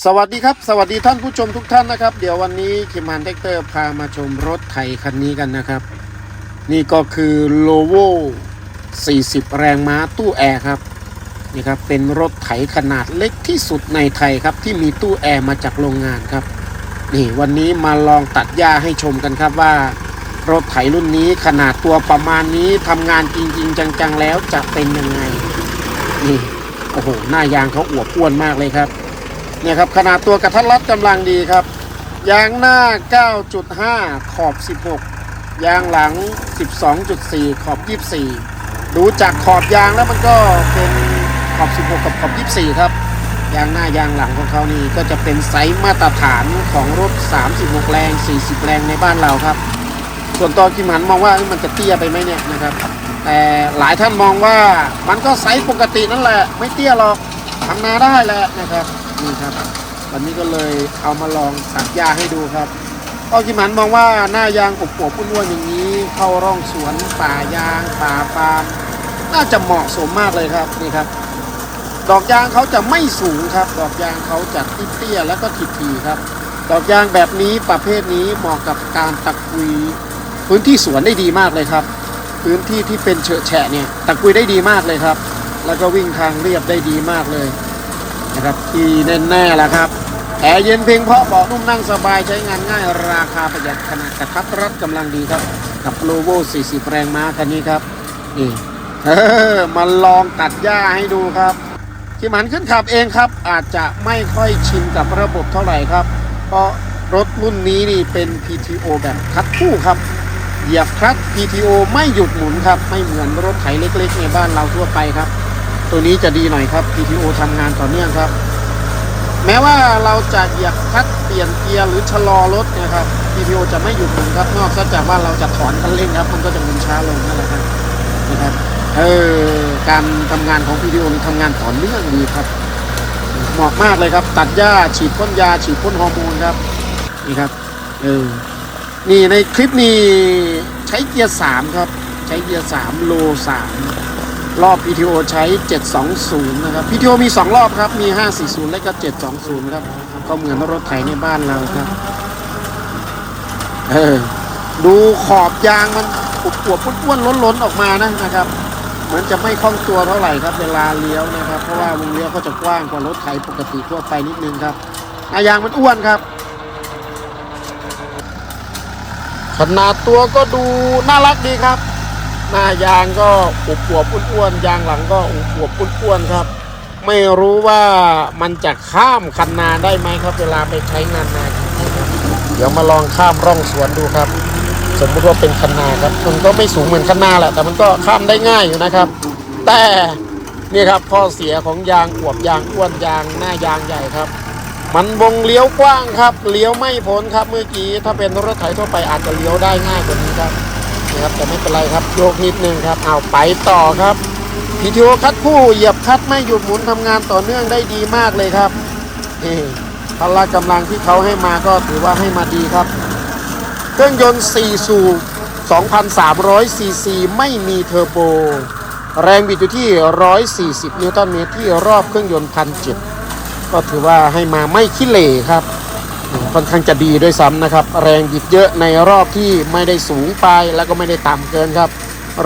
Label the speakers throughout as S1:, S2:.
S1: สวัสดีครับ สวัสดีท่านผู้ชมทุกท่านนะครับ เดี๋ยววันนี้คิมฮันเทคเตอร์พามาชมรถไถคันนี้กันนะครับ นี่ก็คือโลโว40 แรงม้าตู้แอร์ครับนี่ครับเป็นรถไถขนาดเล็กที่สุดในไทยครับ ที่มีตู้แอร์มาจากโรงงานครับนี่วันนี้มาลองตัดหญ้าให้ชมกันครับว่า รถไถรุ่นนี้ขนาดตัวประมาณนี้ทำงานจริง ๆ จังๆแล้วจะเป็นยังไงนี่โอ้โหหน้ายางเขาอวบอ้วนมากเลยครับ เนี่ยครับขนาดตัวกระทัดรัดกำลังดีครับ ยางหน้า 9.5 ขอบ 16 ยางหลัง 12.4 ขอบ 24 ดูจากขอบยางแล้วมันก็เป็นขอบ 16 กับขอบ 24 ครับ ยางหน้ายางหลังของเขานี่ก็จะเป็นไซส์มาตรฐานของรถ 36 แรง 40 แรงในบ้านเราครับ ส่วนตัวกิมหันมองว่ามันจะเตี้ยไปไหมเนี่ยนะครับแต่หลายท่านมองว่ามันก็ไซส์ปกตินั่นแหละ ไม่เตี้ยหรอกทำนาได้แหละนะครับ นี่ครับ วันนี้ก็เลยเอามาลองตัดหญ้าให้ดูครับก็กิมันมองว่าหน้ายางปวบๆอ้วนๆอย่างนี้ เข้าร่องสวนป่ายางป่าปาล์มน่าจะเหมาะสมมากเลยครับนี่ครับ ดอกยางเขาจะไม่สูงครับ ดอกยางเขาจะเตี้ยแล้วก็ทีๆครับ ดอกยางแบบนี้ประเภทนี้เหมาะกับการตะกุยพื้นที่สวนได้ดีมากเลยครับพื้นที่ที่เป็นเฉอะแฉะเนี่ยตะกุยได้ดีมากเลยครับ แล้วก็วิ่งทางเรียบได้ดีมากเลย นะครับที่แน่ๆล่ะครับแอร์เย็นเพียงเพราะเบาะนุ่มนั่งสบายใช้งานง่ายราคาประหยัดขนาดกระทัดรัดกำลังดีครับ กับโลโว40 แรงม้าคันนี้ครับนี่เออมาลองตัดหญ้าให้ดูครับที่หมันขึ้นขับเองครับ อาจจะไม่ค่อยชินกับระบบเท่าไหร่ครับ เพราะรถรุ่นนี้นี่เป็น PTO แบบคัดคู่ครับเหยียบคลัตช์ PTO ไม่หยุดหมุนครับ ไม่เหมือนรถไถเล็ก ๆ ในบ้านเราทั่วไปครับ ตัวนี้จะดีหน่อยครับ PTO ทำงานต่อเนื่องครับ แม้ว่าเราจะเหยียบคลัตช์เปลี่ยนเกียร์หรือชะลอรถนะครับ PTO จะไม่หยุดหมุนครับนอกจากว่าเราจะถอนคันเร่งครับ มันก็จะหมุนช้าลงนั่นแหละครับนะครับเออการทำงานของ PTO นี่ทำงานต่อเนื่องดีครับเหมาะมากเลยครับ ตัดหญ้าฉีดพ่นยาฉีดพ่นฮอร์โมนครับนี่ครับเออนี่ในคลิปนี้ใช้เกียร์3ครับ ใช้เกียร์3โล3 รอบ PTO ใช้ 720 นะครับ PTO มี 2 รอบครับ มี 540 และก็ 720 ครับ ก็เหมือนรถไถในบ้านเราครับ เออ ดูขอบยางมันปุบปวบๆอ้วนๆล้นๆออกมานะนะครับ เหมือนจะไม่คล่องตัวเท่าไหร่ครับ เวลาเลี้ยวนะครับ เพราะว่าวงเลี้ยวก็จะกว้างกว่ารถไถปกติทั่วไปนิดนึงครับหน้ายางมันอ้วนครับ ขนาดตัวก็ดูน่ารักดีครับ หน้ายางก็อวบอวบอ้วนๆยางหลังก็อวบอวบอ้วนๆครับ ไม่รู้ว่ามันจะข้ามคันนาได้ไหมครับ เวลาไปใช้งานนาจริงๆครับเดี๋ยวมาลองข้ามร่องสวนดูครับ สมมติว่าเป็นคันนาครับมันก็ไม่สูงเหมือนคันนาแหละแต่มันก็ข้ามได้ง่ายอยู่นะครับ แต่นี่ครับข้อเสียของยางอวบยางอ้วนยางหน้ายางใหญ่ครับ มันวงเลี้ยวกว้างครับเลี้ยวไม่พ้นครับเมื่อกี้ถ้าเป็นรถไถทั่วไปอาจจะเลี้ยวได้ง่ายกว่านี้ครับ นี่ครับแต่ไม่เป็นไรครับโยกนิดนึงครับเอาไปต่อครับพีทีโอคัดคู่เหยียบคัดไม่หยุดหมุนทำงานต่อเนื่องได้ดีมากเลยครับนี่พละกำลังที่เขาให้มาก็ถือว่าให้มาดีครับ เครื่องยนต์ 4 สูบ2,300ซีซีไม่มีเทอร์โบ แรงบิดอยู่ที่ 140 นิวตันเมตรที่รอบเครื่องยนต์1,700ก็ถือว่าให้มาไม่ขี้เหร่ครับ ค่อนข้างจะดีด้วยซ้ำนะครับ แรงบิดเยอะในรอบที่ไม่ได้สูงไปแล้วก็ไม่ได้ต่ำเกินครับ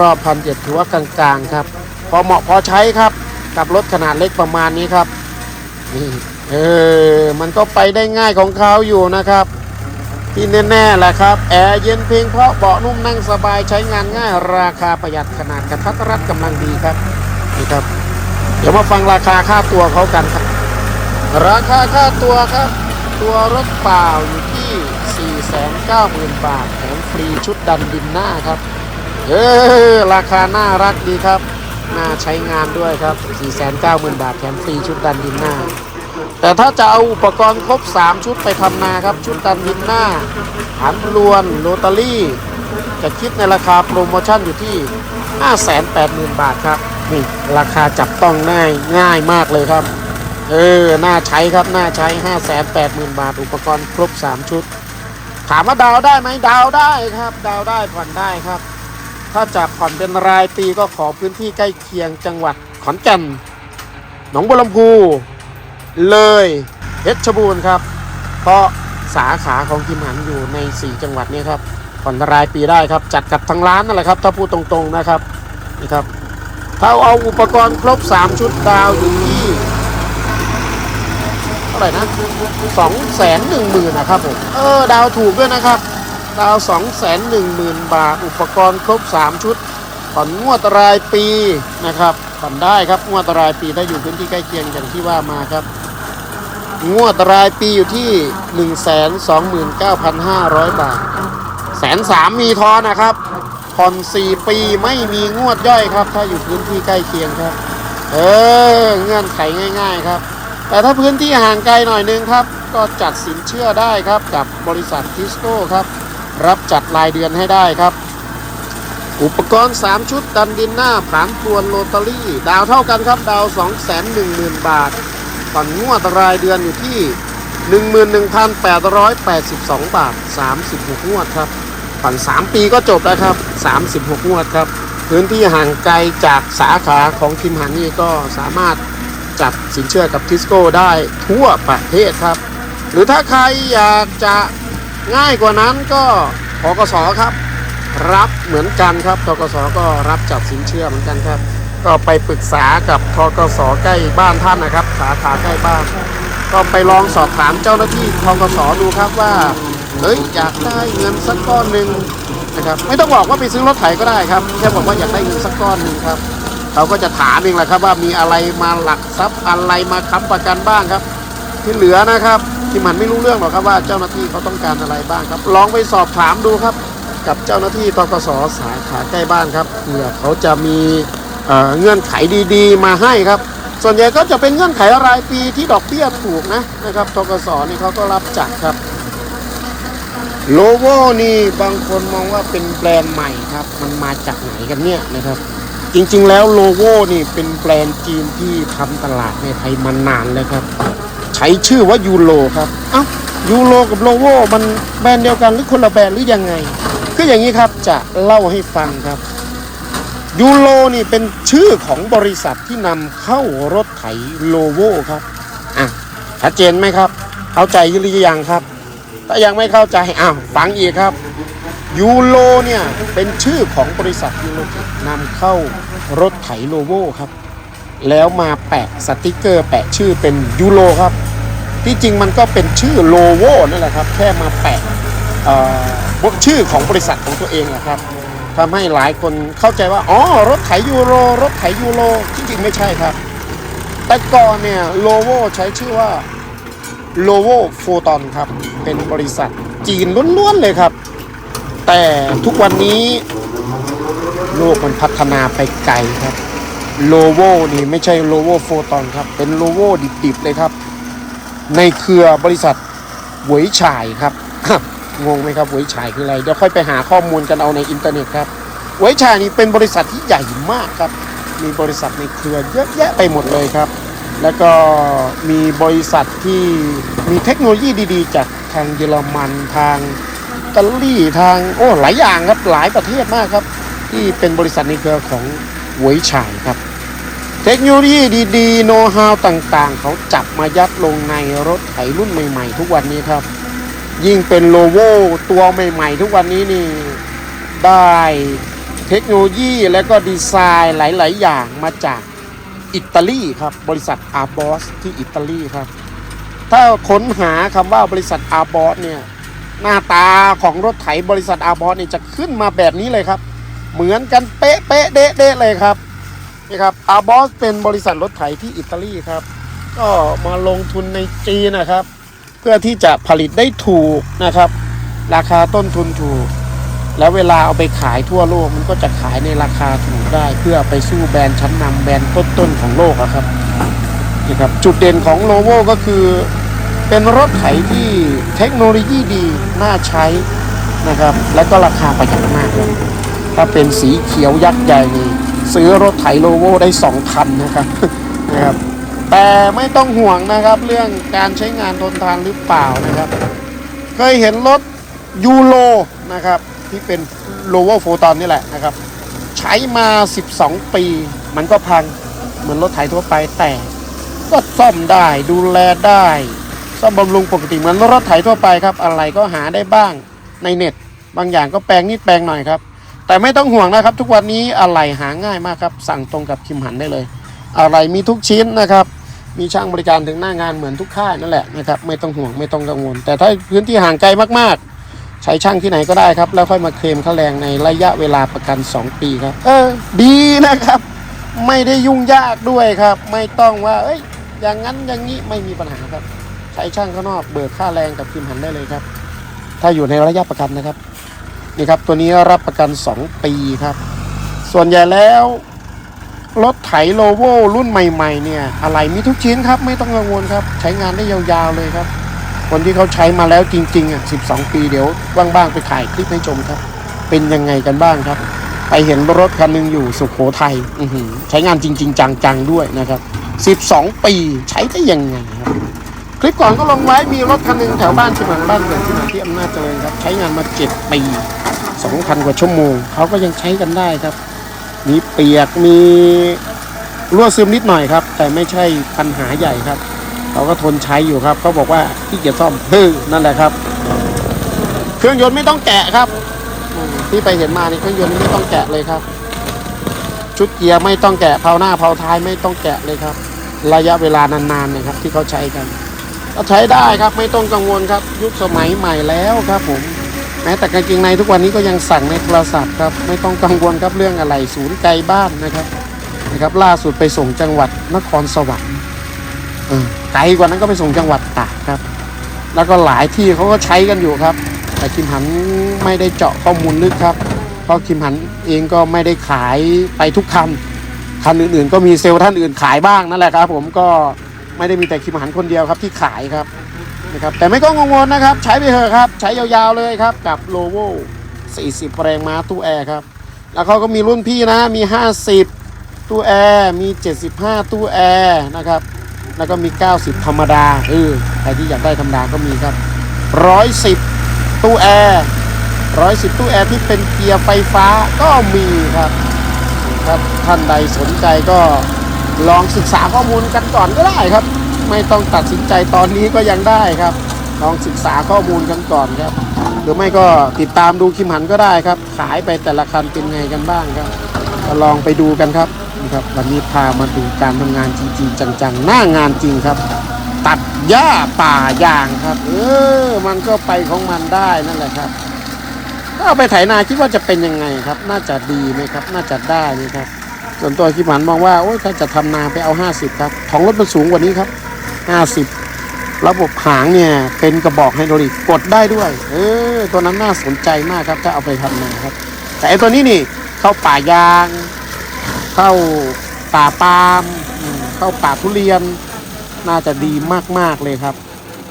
S1: รอบ1,700ถือว่ากลางๆครับ พอเหมาะพอใช้ครับ กับรถขนาดเล็กประมาณนี้ครับนี่เออมันก็ไปได้ง่ายของเขาอยู่นะครับ ที่แน่ๆแหละครับ แอร์เย็นเพียงเพราะเบาะนุ่มนั่งสบายใช้งานง่าย ราคาประหยัดขนาดกระทัดรัดกำลังดีครับนี่ครับ เดี๋ยวมาฟังราคาค่าตัวเขากันครับ ราคาค่าตัวครับ ตัวรถเปล่าอยู่ที่ 490,000 บาทแถมฟรีชุดดันดินหน้าครับ เออราคาน่ารักดีครับ น่าใช้งานด้วยครับ 490,000 บาทแถมฟรีชุดดันดินหน้า แต่ถ้าจะเอาอุปกรณ์ครบ 3 ชุดไปทำนาครับ ชุดดันดินหน้าหันลวนโรตารี่ จะคิดในราคาโปรโมชั่นอยู่ที่ 580,000 บาทครับ นี่ราคาจับต้องง่ายง่ายมากเลยครับ เออ น่าใช้ครับ น่าใช้580,000บาท อุปกรณ์ครบ3ชุด ถามว่าดาวได้ไหมดาวได้ครับ ดาวได้ผ่อนได้ครับ ถ้าจะผ่อนเป็นรายปีก็ขอพื้นที่ใกล้เคียงจังหวัดขอนแก่น หนองบัวลำพู เลยเพชรบูรณ์ครับ เพราะสาขาของคิมหันอยู่ใน 4 จังหวัดนี้ครับ ผ่อนรายปีได้ครับ จัดกับทางร้านนั่นแหละครับ ถ้าพูดตรงๆนะครับ นี่ครับ ถ้าเอาอุปกรณ์ครบ 3 ชุดดาวอยู่ ที่เท่าไหร่นะสองแสนหนึ่งหมื่นนะครับผมเออดาวถูกด้วยนะครับ ดาวสองแสนหนึ่งหมื่นบาท อุปกรณ์ครบ3ชุดผ่อนงวดรายปีนะครับผ่อนได้ครับงวดรายปีถ้าอยู่พื้นที่ใกล้เคียงอย่างที่ว่ามาครับ งวดรายปีอยู่ที่1 2 9 5 0 0บาทแสนสามมีทอนะครับผ่อน4ปีไม่มีงวดย่อยครับ ถ้าอยู่พื้นที่ใกล้เคียงครับ เออเงื่อนไขง่าย ๆ ครับ แต่ถ้าพื้นที่ห่างไกลหน่อยนึงครับ ก็จัดสินเชื่อได้ครับกับบริษัททิสโก้ครับ รับจัดรายเดือนให้ได้ครับ อุปกรณ์ 3 ชุดดันดินหน้าผานพวนโรตารี่ ดาวเท่ากันครับ ดาว 2 1 0 0 0 0 บาทผ่อนงวดรายเดือนอยู่ที่ 11,882 บาท 36 งวดครับผ่อน3 ปีก็จบแล้วครับ 36 งวดครับ พื้นที่ห่างไกลจากสาขาของคิมหันนี่ก็สามารถ จัดสินเชื่อกับทิสโก้ได้ทั่วประเทศครับ หรือถ้าใครอยากจะง่ายกว่านั้นก็พกสครับ รับเหมือนกันครับทกสก็รับจัดสินเชื่อเหมือนกันครับ ก็ไปปรึกษากับทกสใกล้บ้านท่านนะครับ สาขาใกล้บ้าน ก็ไปลองสอบถามเจ้าหน้าที่ทกสดูครับว่าเฮ้ยอยากได้เงินสักก้อนหนึ่งนะครับไม่ต้องบอกว่าไปซื้อรถไถก็ได้ครับแค่บอกว่าอยากได้เงินสักก้อนหนึ่งครับ เขาก็จะถามเองแหละครับว่ามีอะไรมาหลักทรัพย์อะไรมาค้ำประกันบ้างครับ ที่เหลือนะครับ ที่มันไม่รู้เรื่องหรอกครับว่าเจ้าหน้าที่เขาต้องการอะไรบ้างครับ ลองไปสอบถามดูครับ กับเจ้าหน้าที่ตกสสาขาใกล้บ้านครับเผื่อเขาจะมีเเงื่อนไขดีๆ มาให้ครับ ส่วนใหญ่ก็จะเป็นเงื่อนไขรายปีที่ดอกเบี้ยถูกนะนะครับตกสนี่เขาก็รับจัดครับโลโวนี่บางคนมองว่าเป็นแบรนด์ใหม่ครับ มันมาจากไหนกันเนี่ยนะครับ จริงๆ แล้วโลโวนี่เป็นแบรนด์จีนที่ทำตลาดในไทยมานานแล้วครับ ใช้ชื่อว่ายูโรครับอ้าวยูโรกับโลโวมันแบรนด์เดียวกันหรือคนละแบรนด์หรือยังไงคืออย่างนี้ครับจะเล่าให้ฟังครับยูโรนี่เป็นชื่อของบริษัทที่นำเข้ารถไถโลโวครับอะชัดเจนไหมครับ เข้าใจหรือยังครับ ถ้ายังไม่เข้าใจอ้าวฟังอีกครับ ยูโรเนี่ย เป็นชื่อของบริษัทยูโรนำเข้ารถไถโลโวครับ แล้วมาแปะสติกเกอร์ แปะชื่อเป็นยูโรครับ ที่จริงมันก็เป็นชื่อโลโวนั่นแหละครับ แค่มาแปะเอ่อชื่อของบริษัทของตัวเองนะครับทำให้หลายคนเข้าใจว่า อ๋อ รถไถยูโร รถไถยูโรจริงๆไม่ใช่ครับ แต่ก่อนเนี่ยโลโวใช้ชื่อว่าโลโวโฟตอนครับ เป็นบริษัทจีนล้วนๆเลยครับ แต่ทุกวันนี้โลกมันพัฒนาไปไกลครับโลโวนี่ไม่ใช่โลโวโฟตอนครับ เป็นโลโวดิบๆเลยครับ ในเครือบริษัทหวยฉายครับงงไหมครับหวยฉายคืออะไรเดี๋ยวค่อยไปหาข้อมูลกันเอาในอินเทอร์เน็ตครับหวยฉายนี่เป็นบริษัทที่ใหญ่มากครับ มีบริษัทในเครือเยอะแยะไปหมดเลยครับ แล้วก็มีบริษัทที่มีเทคโนโลยีดี ๆ จากทางเยอรมันทาง ตาลีทางโอ้หลายอย่างครับหลายประเทศมากครับ ที่เป็นบริษัทในเครือของหวยฉายครับ เทคโนโลยีดีๆโน้ตฮาวต่างๆ เขาจับมายัดลงในรถไถรุ่นใหม่ๆ ทุกวันนี้ครับ ยิ่งเป็นโลโวตัวใหม่ๆ ทุกวันนี้นี่ได้เทคโนโลยีและก็ดีไซน์หลาย ๆ อย่างมาจากอิตาลีครับ บริษัทอาบอสที่อิตาลีครับ ถ้าค้นหาคำว่าบริษัทอาบอสเนี่ย หน้าตาของรถไถบริษัทอาบอสเนี่ยจะขึ้นมาแบบนี้เลยครับ เหมือนกันเป๊ะเป๊ะเด๊ะเด๊ะเลยครับนี่ครับอาบอสเป็นบริษัทรถไถที่อิตาลีครับ ก็มาลงทุนในจีนนะครับ เพื่อที่จะผลิตได้ถูกนะครับ ราคาต้นทุนถูก แล้วเวลาเอาไปขายทั่วโลกมันก็จะขายในราคาถูกได้ เพื่อไปสู้แบรนด์ชั้นนำแบรนด์ต้นๆของโลกอะครับนี่ครับจุดเด่นของโลโวก็คือ เป็นรถไถที่เทคโนโลยีดีน่าใช้นะครับ และก็ราคาประหยัดมากเลยถ้าเป็นสีเขียวยักษ์ใหญ่นี่ซื้อรถไถโลโวได้สองคันนะครับนะครับแต่ไม่ต้องห่วงนะครับเรื่องการใช้งานทนทานหรือเปล่านะครับ เคยเห็นรถยูโรนะครับที่เป็นโลโวโฟตอนนี่แหละนะครับ ใช้มา 12 ปี มันก็พังเหมือนรถไถทั่วไปแต่ก็ซ่อมได้ดูแลได้ ซ่อมบำรุงปกติเหมือนรถไถทั่วไปครับอะไรก็หาได้บ้างในเน็ต บางอย่างก็แปลงนิดแปลงหน่อยครับ แต่ไม่ต้องห่วงนะครับ ทุกวันนี้อะไรหาง่ายมากครับ สั่งตรงกับคิมหันได้เลย อะไรมีทุกชิ้นนะครับ มีช่างบริการถึงหน้างานเหมือนทุกค่ายนั่นแหละนะครับไม่ต้องห่วงไม่ต้องกังวล แต่ถ้าพื้นที่ห่างไกลมากๆ ใช้ช่างที่ไหนก็ได้ครับ แล้วค่อยมาเคลมค่าแรงในระยะเวลาประกัน 2 ปีครับ เออ ดีนะครับ ไม่ได้ยุ่งยากด้วยครับ ไม่ต้องว่า เอ้ยอย่างนั้นอย่างนี้ไม่มีปัญหาครับ ใช้ช่างข้างนอกเบิกค่าแรงกับคิมหันได้เลยครับ ถ้าอยู่ในระยะประกันนะครับนี่ครับตัวนี้รับประกัน 2 ปีครับ ส่วนใหญ่แล้วรถไถโลโวรุ่นใหม่ ๆ เนี่ยอะไรมีทุกชิ้นครับ ไม่ต้องกังวลครับ ใช้งานได้ยาวๆเลยครับ คนที่เขาใช้มาแล้วจริงๆอะ12 ปีเดี๋ยวว่างๆไปถ่ายคลิปให้ชมครับ เป็นยังไงกันบ้างครับ ไปเห็นรถคันหนึงอยู่สุขโขทัยอือใช้งานจริง ๆ จังๆด้วยนะครับ 12 ปีใช้ได้ยังไงครับ ลิปก่อนก็ลงไว้มีรถคันหนึงแถวบ้านชิมันบ้านเกิดที่มาที่อำนาจเจริญครับใช้งานมา7ปี2,000กว่าชั่วโมงเขาก็ยังใช้กันได้ครับ มีเปียกมีรั่วซึมนิดหน่อยครับ แต่ไม่ใช่ปัญหาใหญ่ครับเขาก็ทนใช้อยู่ครับเขาบอกว่าที่เกียจซ่อมเฮ้อนั่นแหละครับ เครื่องยนต์ไม่ต้องแกะครับที่ไปเห็นมานี่เครื่องยนต์ไม่ต้องแกะเลยครับ ชุดเกียร์ไม่ต้องแกะเพาหน้าเพาท้ายไม่ต้องแกะเลยครับ ระยะเวลานานๆนะครับที่เขาใช้กัน ก็ใช้ได้ครับไม่ต้องกังวลครับยุคสมัยใหม่แล้วครับผมแม้แต่กางเกงในทุกวันนี้ก็ยังสั่งในโทรศัพท์ครับไม่ต้องกังวลครับเรื่องอะไรศูนย์ไกลบ้านนะครับนะครับ ล่าสุดไปส่งจังหวัดนครสวรรค์ไกลกว่านั้นก็ไปส่งจังหวัดตากครับ แล้วก็หลายที่เขาก็ใช้กันอยู่ครับ แต่คิมหันไม่ได้เจาะข้อมูลลึกครับ เพราะคิมหันเองก็ไม่ได้ขายไปทุกคันคันอื่นๆ ก็มีเซลล์ท่านอื่นขายบ้างนั่นแหละครับ ผมก็ ไม่ได้มีแต่คิมหันคนเดียวครับที่ขายครับนะครับแต่ไม่ต้องกังวลนะครับ ใช้ไปเถอะครับ ใช้ยาวๆเลยครับกับ l o v o 40 แรงม้าตู้แอร์ครับ แล้วเขาก็มีรุ่นพี่นะมี 50 ตู้แอร์มี 75 ตู้แอร์นะครับแล้วก็มี 90 ธรรมดาเออใครที่อยากได้ธรรมดาก็มีครับ 110 ตู้แอร์110 ตู้แอร์ที่เป็นเกียร์ไฟฟ้าก็มีครับครับท่านใดสนใจก็ ลองศึกษาข้อมูลกันก่อนก็ได้ครับ ไม่ต้องตัดสินใจตอนนี้ก็ยังได้ครับ ลองศึกษาข้อมูลกันก่อนครับ หรือไม่ก็ติดตามดูคิมหันก็ได้ครับ ขายไปแต่ละคันเป็นไงกันบ้างครับลองไปดูกันครับนะครับ วันนี้พามาดูการทำงานจริงๆจังๆ หน้างานจริงครับ ตัดหญ้าป่ายางครับ เออ มันก็ไปของมันได้นั่นแหละครับถ้าเอาไปไถนาคิดว่าจะเป็นยังไงครับ น่าจะดีไหมครับ น่าจะได้ไหมครับ ส่วนตัวคิมหันมองว่าโอ้ยถ้าจะทำนาไปเอา 50 ครับ ของรถมันสูงกว่านี้ครับ 50 ระบบหางเนี่ยเป็นกระบอกไฮดรอลิกกดได้ด้วย เออ ตัวนั้นน่าสนใจมากครับ ถ้าเอาไปทำนาครับ แต่ไอตัวนี้นี่เข้าป่ายาง เข้าป่าปาล์มเข้าป่าทุเรียน น่าจะดีมาก ๆ เลยครับ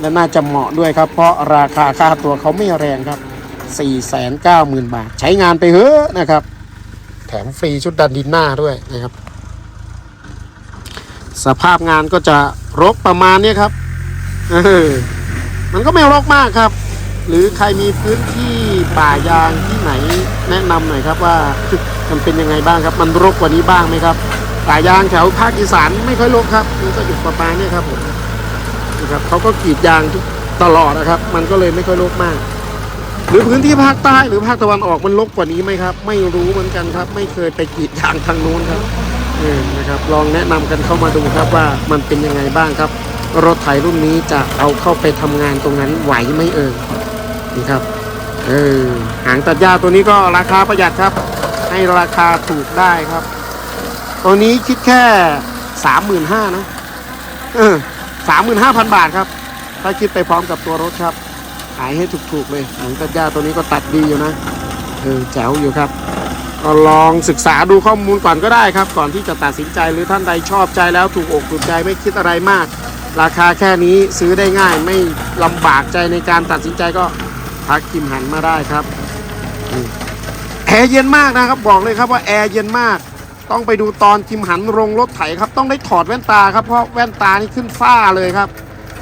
S1: และน่าจะเหมาะด้วยครับ เพราะราคาค่าตัวเขาไม่แรงครับ 490,000 บาท ใช้งานไปเถอะนะครับ แถมฟรีชุดดันดินหน้าด้วยนะครับ สภาพงานก็จะรกประมาณนี้ครับมันก็ไม่รกมากครับ หรือใครมีพื้นที่ป่ายางที่ไหนแนะนำหน่อยครับว่ามันเป็นยังไงบ้างครับ มันรกกว่านี้บ้างไหมครับป่ายางแถวภาคอีสานไม่ค่อยรกครับมันก็อยู่ประมาณนี้ครับผมนะครับเขาก็กรีดยางตลอดนะครับ มันก็เลยไม่ค่อยรกมาก หรือพื้นที่ภาคใต้หรือภาคตะวันออกมันรกกว่านี้ไหมครับ ไม่รู้เหมือนกันครับ ไม่เคยไปกรีดยางทางนู้นครับเออนะครับ ลองแนะนำกันเข้ามาดูครับว่ามันเป็นยังไงบ้างครับ รถไถรุ่นนี้จะเอาเข้าไปทำงานตรงนั้นไหวไหมเอ่ยนี่ครับเออหางตัดหญ้าตัวนี้ก็ราคาประหยัดครับ ให้ราคาถูกได้ครับ ตัวนี้คิดแค่สามหมื่นห้านะเออสามหมื่นห้าพันบาทครับ ถ้าคิดไปพร้อมกับตัวรถครับ ขายให้ถูกๆเลยหนังตัดหญ้าตัวนี้ก็ตัดดีอยู่นะเออแจ๋วอยู่ครับ ก็ลองศึกษาดูข้อมูลก่อนก็ได้ครับ ก่อนที่จะตัดสินใจหรือท่านใดชอบใจแล้วถูกอกถูกใจไม่คิดอะไรมาก ราคาแค่นี้ซื้อได้ง่ายไม่ลำบากใจในการตัดสินใจก็พักกิมหันมาได้ครับแอร์เย็นมากนะครับบอกเลยครับว่าแอร์เย็นมาก ต้องไปดูตอนกิมหันลงรถไถครับ ต้องได้ถอดแว่นตาครับเพราะแว่นตานี่ขึ้นฝ้าเลยครับ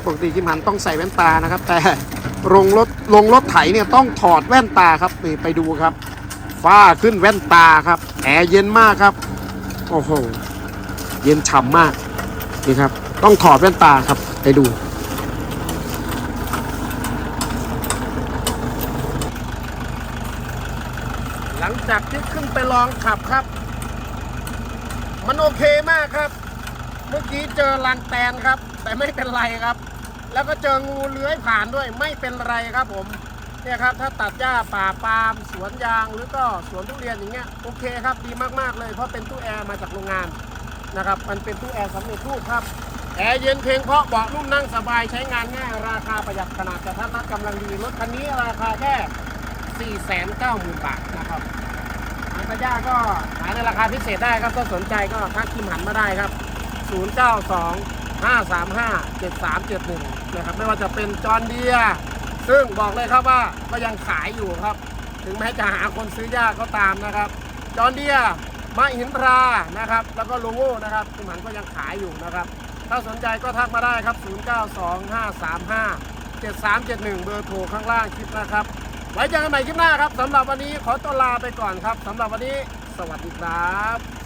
S1: ปกติกิมหันต้องใส่แว่นตานะครับ แต่ ลงรถลงรถไถเนี่ยต้องถอดแว่นตาครับไปไปดูครับ ฝ้าขึ้นแว่นตาครับ แอร์เย็นมากครับ โอ้โห เย็นฉ่ำมาก นี่ครับ ต้องถอดแว่นตาครับ ไปดู หลังจากที่ขึ้นไปลองขับครับ มันโอเคมากครับ เมื่อกี้เจอลังแตนครับ แต่ไม่เป็นไรครับ แล้วก็เจองูเลื้อยผ่านด้วยไม่เป็นไรครับผมเนี่ยครับถ้าตัดหญ้าป่าปาล์มสวนยางหรือก็สวนทุเรียนอย่างเงี้ยโอเคครับดีมากๆเลยเพราะเป็นตู้แอร์มาจากโรงงานนะครับมันเป็นตู้แอร์สำเร็จรูปครับแอร์เย็นเพียงเพราะเบาะนุ่มนั่งสบายใช้งานง่ายราคาประหยัดขนาดกระทัดรัดกำลังดีรถคันนี้ราคาแค่ 490,000 บาทนะครับทางตะย่าก็ขายในราคาพิเศษได้ครับถ้าสนใจก็ทักคิมหันมาได้ครับ 092 535 7371นะครับไม่ว่าจะเป็นจอห์นเดียซึ่งบอกเลยครับว่าก็ยังขายอยู่ครับ ถึงแม้จะหาคนซื้อยากก็ตามนะครับ จอห์นเดียมาหินทรานะครับ แล้วก็โลโก้นะครับคิมหันก็ยังขายอยู่นะครับ ถ้าสนใจก็ทักมาได้ครับ 092535 7371 เบอร์โทรข้างล่างคลิปนะครับ ไว้เจอกันใหม่คลิปหน้าครับสำหรับวันนี้ขอตัวลาไปก่อนครับสำหรับวันนี้ สวัสดีครับ